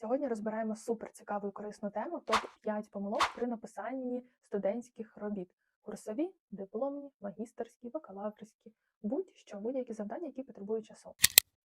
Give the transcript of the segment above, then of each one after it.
Сьогодні розбираємо супер цікаву і корисну тему топ 5 помилок при написанні студентських робіт: курсові, дипломні, магістерські, бакалаврські, будь-що, будь-які завдання, які потребують часу.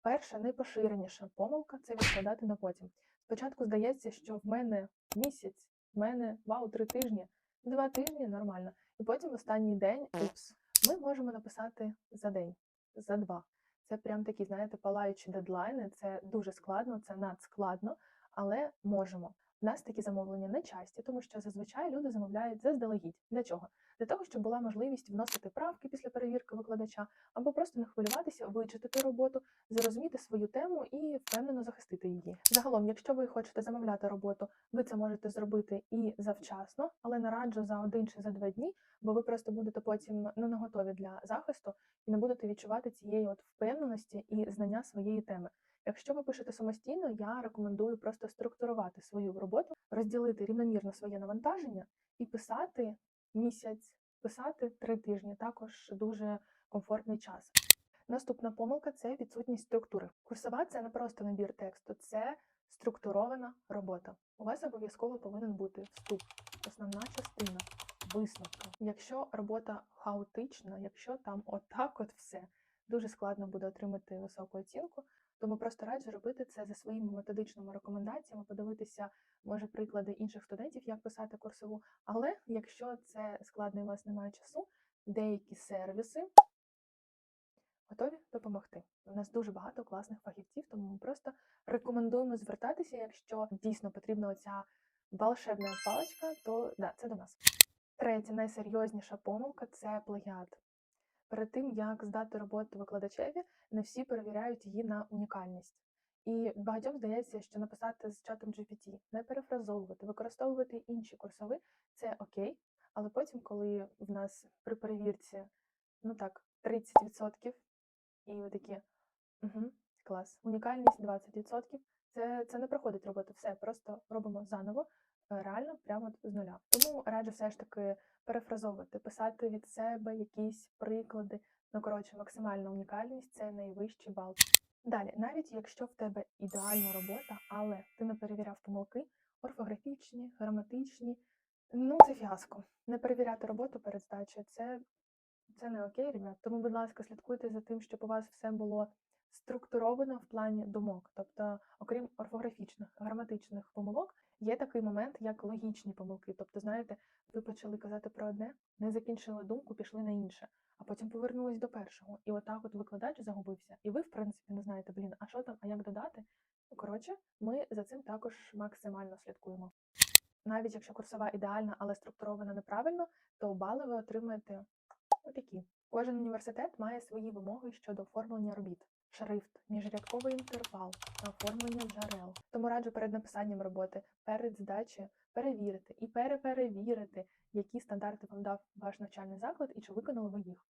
Перша найпоширеніша помилка це відкладати на потім. Спочатку здається, що в мене місяць, в мене вау, три тижні, два тижні нормально. І потім останній день упс. Ми можемо написати за день, за два. Це прям такі, знаєте, палаючі дедлайни. Це дуже складно, це надскладно, але можемо. У нас такі замовлення не часті, тому що зазвичай люди замовляють заздалегідь. Для чого? Для того, щоб була можливість вносити правки після перевірки викладача, або просто не хвилюватися, вичитати роботу, зрозуміти свою тему і впевнено захистити її. Загалом, якщо ви хочете замовляти роботу, ви це можете зробити і завчасно, але не раджу за один чи за два дні, бо ви просто будете потім ну, не готові для захисту і не будете відчувати цієї от впевненості і знання своєї теми. Якщо ви пишете самостійно, я рекомендую просто структурувати свою роботу, розділити рівномірно своє навантаження і писати місяць, писати три тижні. Також дуже комфортний час. Наступна помилка це відсутність структури. Курсова це не просто набір тексту, це структурована робота. У вас обов'язково повинен бути вступ, основна частина, висновка. Якщо робота хаотична, якщо там отак от все, дуже складно буде отримати високу оцінку. Тому просто раджу робити це за своїми методичними рекомендаціями, подивитися, може, приклади інших студентів, як писати курсову. Але якщо це складно і у вас немає часу, деякі сервіси готові допомогти. У нас дуже багато класних фахівців, тому ми просто рекомендуємо звертатися, якщо дійсно потрібна оця волшебна паличка, то да, це до нас. Третя найсерйозніша помилка це плагіат. Перед тим як здати роботу викладачеві, не всі перевіряють її на унікальність. І багатьом здається, що написати з чатом GPT, не перефразовувати, використовувати інші курсови це окей. Але потім, коли в нас при перевірці, ну так, 30%, і ви такі, угу, клас, унікальність 20%, це, це не проходить роботу. Все, просто робимо заново, реально прямо з нуля. Тому раджу все ж таки перефразовувати, писати від себе якісь приклади. Ну, коротше, максимальна унікальність це найвищий бал. Далі, навіть якщо в тебе ідеальна робота, але ти не перевіряв помилки, орфографічні, граматичні, ну це фіаско. Не перевіряти роботу перед здачею це, це не окей, ребят. Тому, будь ласка, слідкуйте за тим, щоб у вас все було структуровано в плані думок. Тобто, окрім орфографічних, граматичних помилок, є такий момент, як логічні помилки. Тобто, знаєте, ви почали казати про одне, не закінчили думку, пішли на інше, а потім повернулись до першого. І отак от викладач загубився. І ви, в принципі, не знаєте, блін, а що там, а як додати? Ну, коротше, ми за цим також максимально слідкуємо. Навіть якщо курсова ідеальна, але структурована неправильно, то бали ви отримаєте отакі. Кожен університет має свої вимоги щодо оформлення робіт. Шрифт, міжрядковий інтервал та оформлення джерел. Тому раджу перед написанням роботи, перед здачею перевірити і переперевірити, які стандарти вам дав ваш навчальний заклад і чи виконали ви їх.